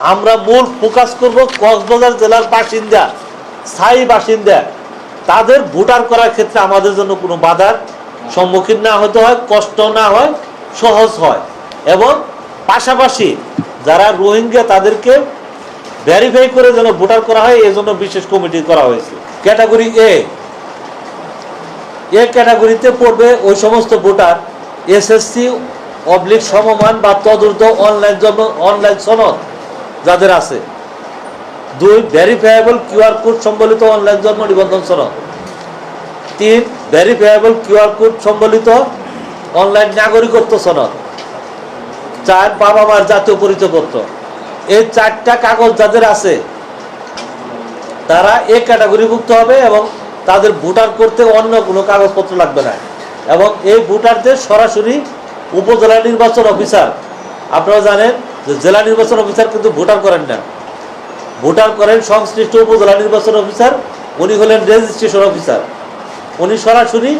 আমরা মূল ফোকাস করব কক্সবাজার জেলার বাসিন্দা, স্থায়ী বাসিন্দা। তাদের ভোটার করার ক্ষেত্রে আমাদের জন্য কোনো বাধার সম্মুখীন না হতে হয়, কষ্ট না হয়, সহজ হয়। এবং পাশাপাশি যারা রোহিঙ্গা, তাদেরকে ভেরিফাই করে যেন ভোটার করা হয় এই জন্য বিশেষ কমিটি করা হয়েছে। ক্যাটাগরি এ এ ক্যাটাগরিতে পড়বে ওই সমস্ত ভোটার, এসএসসি, অবলিক সমমান বা তদূর্ধ্ব অনলাইন অনলাইন সনদ। যাদের আছে। দুই ভেরিফায়েবল কিউআর কোড সম্বলিত অনলাইন জন্ম নিবন্ধন সনদ তিন ভেরিফায়েবল কিউআর কোড সম্বলিত অনলাইন নাগরিকত্ব সনদ চার বাবা মার জাতীয় পরিচয়পত্র। এই চারটা কাগজ যাদের আছে, তারা এ ক্যাটাগরিভুক্ত হবে এবং তাদের ভোটার করতে অন্য কোনো কাগজপত্র লাগবে না। এবং এই ভোটারদের সরাসরি উপজেলা নির্বাচন অফিসার আপনারা জানেন যে জেলা নির্বাচন অফিসার কিন্তু ভোটার করেন না। ভোটার করেন সংশ্লিষ্ট উপজেলা নির্বাচন অফিসার, উনি হলেন রেজিস্ট্রেশন অফিসার উনি সরাসরি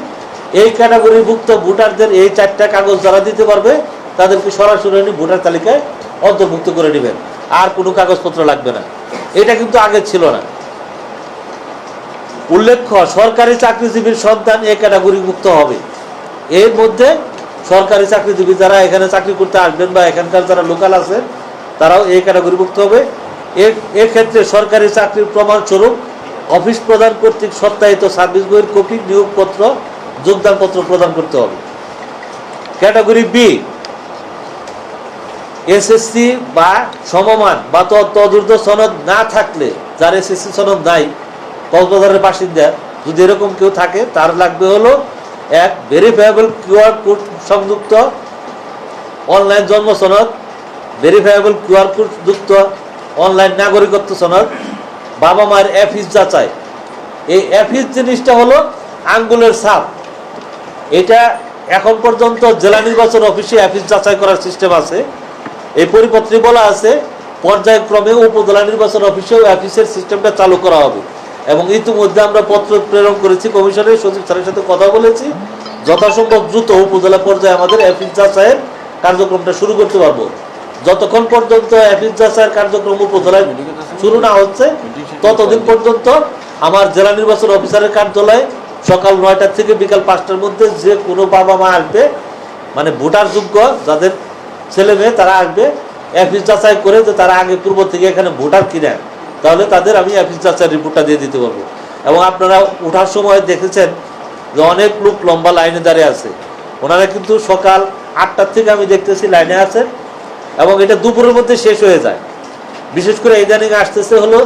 এই ক্যাটাগরিভুক্ত ভোটারদের এই চারটা কাগজ যারা দিতে পারবে, তাদেরকে সরাসরি উনি ভোটার তালিকায় অন্তর্ভুক্ত করে নেবেন আর কোনো কাগজপত্র লাগবে না। এটা কিন্তু আগে ছিল না। উল্লেখ্য, সরকারি চাকরিজীবীর সন্তান এ ক্যাটাগরিভুক্ত হবে। এর মধ্যে সরকারি চাকরিজীবী যারা এখানে চাকরি করতে আসবেন বা এখানকার যারা লোকাল আছেন, তারাও এই ক্যাটাগরিভুক্ত হবে। এ- এক্ষেত্রে সরকারি চাকরির প্রমাণস্বরূপ অফিস প্রদান কর্তৃক সত্যায়িত সার্ভিস বইয়ের কপি, নিয়োগপত্র, যোগদানপত্র প্রদান করতে হবে। ক্যাটাগরি বি, এসএসসি বা সমমান বা তদ তদূর্ধ্ব সনদ না থাকলে, যার এসএসসি সনদ নাই, কক্সবাজারের বাসিন্দা, যদি এরকম কেউ থাকে, তার লাগবে হলো এক ভেরিফায়েবল কিউআর কোড সংযুক্ত অনলাইন জন্ম সনদ ভেরিফায়েবল কিউআর কোড যুক্ত অনলাইন নাগরিকত্ব সনদ, বাবা মায়ের অ্যাফিস যাচাই। এই অ্যাফিস জিনিসটা হলো আঙ্গুলের ছাপ। এটা এখন পর্যন্ত জেলা নির্বাচন অফিসে অ্যাফিস যাচাই করার সিস্টেম আছে। এই পরিপত্রে বলা আছে, পর্যায়ক্রমে উপজেলা নির্বাচন অফিসেও অ্যাফিসের সিস্টেমটা চালু করা হবে। এবং ইতিমধ্যে আমরা পত্র প্রেরণ করেছি। কমিশনের সচিব স্যারের সাথে কথা বলেছি। যথাসম্ভব দ্রুত উপজেলা পর্যায়ে আমাদের অফিস যাচাইয়ের কার্যক্রমটা শুরু করতে পারব। যতক্ষণ পর্যন্ত অফিস যাচাইয়ের কার্যক্রম উপজেলায় শুরু না হচ্ছে, ততদিন পর্যন্ত আমার জেলা নির্বাচন অফিসারের কার্যালয়ে সকাল নয়টা থেকে বিকাল পাঁচটার মধ্যে যে কোনো বাবা মা আসবে মানে ভোটার যোগ্য যাদের ছেলে মেয়ে তারা আসবে অফিস যাচাই করে যে তারা আগে পূর্ব থেকে এখানে ভোটার কিনা তাহলে তাদের আমি যাচাই রিপোর্টটা দিয়ে দিতে পারব। এবং আপনারা ওঠার সময় দেখেছেন যে অনেক লোক লম্বা লাইনে দাঁড়িয়ে আছে। ওনারা কিন্তু সকাল আটটার থেকে আমি দেখতেছি লাইনে আছেন এবং এটা দুপুরের মধ্যে শেষ হয়ে যায়। বিশেষ করে ইদানিং আসতেছে হলো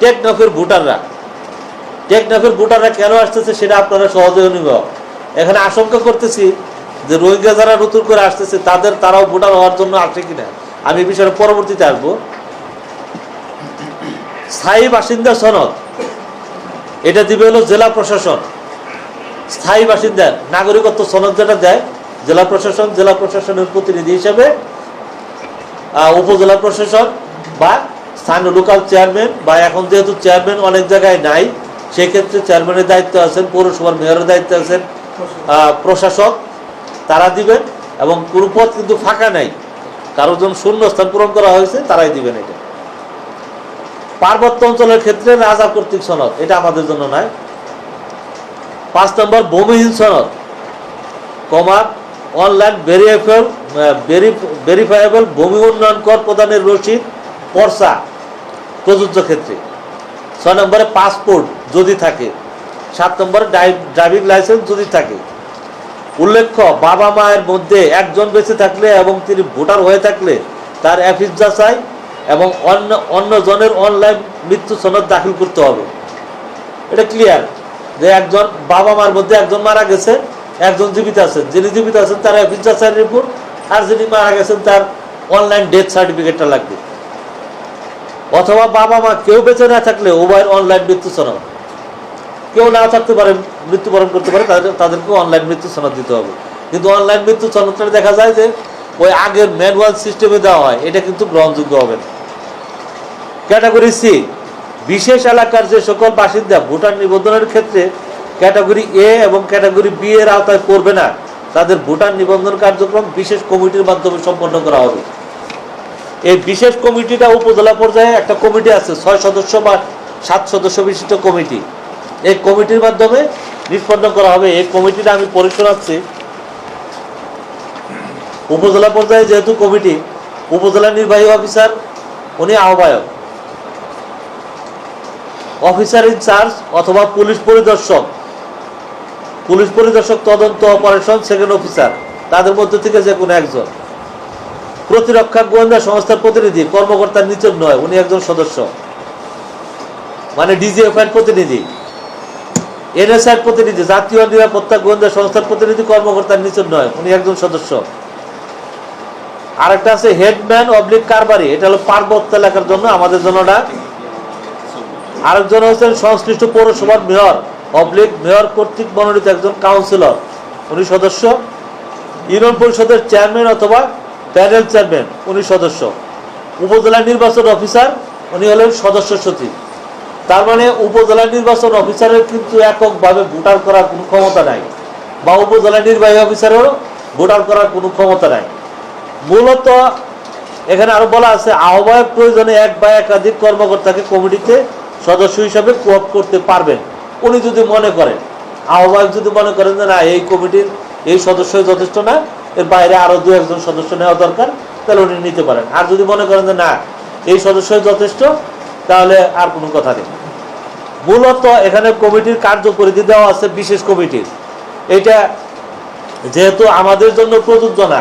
টেকনফের ভোটাররা। টেকনাফের ভোটাররা কেন আসতেছে সেটা আপনারা সহজে অনুভব। এখানে আশঙ্কা করতেছি যে রোহিঙ্গা যারা নতুন করে আসতেছে, তাদের তারাও ভোটার হওয়ার জন্য আসে কিনা। আমি বিষয়ে পরবর্তীতে আসব। স্থায়ী বাসিন্দা সনদ। এটা দিবে হলো জেলা প্রশাসন। স্থায়ী বাসিন্দা, নাগরিকত্ব সনদ যেটা দেয়, জেলা প্রশাসন, জেলা প্রশাসনের প্রতিনিধি হিসেবে উপজেলা প্রশাসন বা স্থানীয় লোকাল চেয়ারম্যান বা এখন যেহেতু চেয়ারম্যান অনেক জায়গায় নাই, সেক্ষেত্রে চেয়ারম্যানের দায়িত্ব আছেন, পৌরসভার মেয়রের দায়িত্ব আছেন প্রশাসক, তারা দিবেন এবং কোনো পদ কিন্তু ফাঁকা নাই। কারও জন শূন্য স্থান পূরণ করা হয়েছে, তারাই দিবেন এটা। পার্বত্য অঞ্চলের ক্ষেত্রে রাজা কর্তৃক সনদ, এটা আমাদের জন্য নয়। পাঁচ নম্বর, ভূমিহীন সনদ, কমা, অনলাইন ভেরিফাইল ভেরিফাইয়েবল ভূমি উন্নয়ন কর প্রদানের রসিদ, পর্সা, প্রযোজ্য ক্ষেত্রে। ছয় নম্বরে, পাসপোর্ট যদি থাকে। সাত নম্বরে ড্রাইভিং লাইসেন্স যদি থাকে। উল্লেখ্য, বাবা মায়ের মধ্যে একজন বেঁচে থাকলে এবং তিনি ভোটার হয়ে থাকলে তার অ্যাফিস যাচাই এবং অন্য অন্য জনের অনলাইন মৃত্যু সনদ দাখিল করতে হবে। এটা ক্লিয়ার যে একজন বাবা মার মধ্যে একজন মারা গেছে, একজন জীবিত আছেন যিনি জীবিত আছেন, তার যাচাইয়ের রিপোর্ট আর যিনি মারা গেছেন, তার অনলাইন ডেথ সার্টিফিকেটটা লাগবে। অথবা বাবা মা কেউ বেঁচে না থাকলে উভয়ের অনলাইন মৃত্যু সনদ। কেউ না থাকতে পারে, মৃত্যুবরণ করতে পারে, তাদের তাদেরকে অনলাইন মৃত্যু সনদ দিতে হবে। কিন্তু অনলাইন মৃত্যু সনদটা দেখা যায় যে, ওই আগের ম্যানুয়াল সিস্টেমে দেওয়া হয়, এটা কিন্তু গ্রহণযোগ্য হবে না। ক্যাটাগরি সি, বিশেষ এলাকার যে সকল বাসিন্দা ভোটার নিবন্ধনের ক্ষেত্রে ক্যাটাগরি এ এবং ক্যাটাগরি বি এর আওতায় পড়বে না, তাদের ভোটার নিবন্ধন কার্যক্রম বিশেষ কমিটির মাধ্যমে সম্পন্ন করা হবে। এই বিশেষ কমিটিটা উপজেলা পর্যায়ে একটা কমিটি আছে, ছয় সদস্য বা সাত সদস্য বিশিষ্ট কমিটি। এই কমিটির মাধ্যমে নিষ্পন্ন করা হবে। এই কমিটিটা আমি পড়ে শোনাচ্ছি উপজেলা পর্যায়ে যেহেতু কমিটি, উপজেলা নির্বাহী অফিসার, উনি আহ্বায়ক। অফিসার ইনচার্জ অথবা পুলিশ পরিদর্শক। পুলিশ পরিদর্শক তদন্ত অপারেশন সেকেন্ড অফিসার তাদের মধ্যে থেকে যে কোনো একজন। প্রতিরক্ষা গোয়েন্দা সংস্থার প্রতিনিধি, কর্মকর্তার নিচের নয়, উনি একজন সদস্য। মানে ডিজিএফআই প্রতিনিধি। এনএসআই প্রতিনিধি, জাতীয় নিরাপত্তা গোয়েন্দা সংস্থার প্রতিনিধি, কর্মকর্তার নিচের নয়, উনি একজন সদস্য। আরেকটা আছে হেডম্যান অবলিক কারবারি এটা হলো পার্বত্য এলাকার জন্য আমাদের জন্য আরেকজন হচ্ছেন সংশ্লিষ্ট পৌরসভার মেয়র, অবলিক মেয়র কর্তৃক মনোনীত একজন কাউন্সিলর। উনি সদস্য। ইউনিয়ন পরিষদের চেয়ারম্যান অথবা প্যানেল চেয়ারম্যান, উনি সদস্য। উপজেলা নির্বাচন অফিসার, উনি হলেন সদস্য সচিব। তার মানে উপজেলা নির্বাচন অফিসারের কিন্তু এককভাবে ভোটার করার কোনো ক্ষমতা নাই, বা উপজেলা নির্বাহী অফিসারেরও ভোটার করার কোনো ক্ষমতা নাই। মূলত এখানে আরও বলা আছে, আহ্বায়ক প্রয়োজনে এক বা একাধিক কর্মকর্তাকে কমিটিতে সদস্য হিসাবে কোঅপ করতে পারবেন। উনি যদি মনে করেন, আহ্বায়ক যদি মনে করেন যে না, এই কমিটির এই সদস্য যথেষ্ট না, এর বাইরে আরও দু একজন সদস্য নেওয়া দরকার, তাহলে উনি নিতে পারেন। আর যদি মনে করেন যে না, এই সদস্যই যথেষ্ট, তাহলে আর কোনো কথা নেই। মূলত এখানে কমিটির কার্যপরিধি দেওয়া আছে বিশেষ কমিটির। এটা যেহেতু আমাদের জন্য প্রযোজ্য না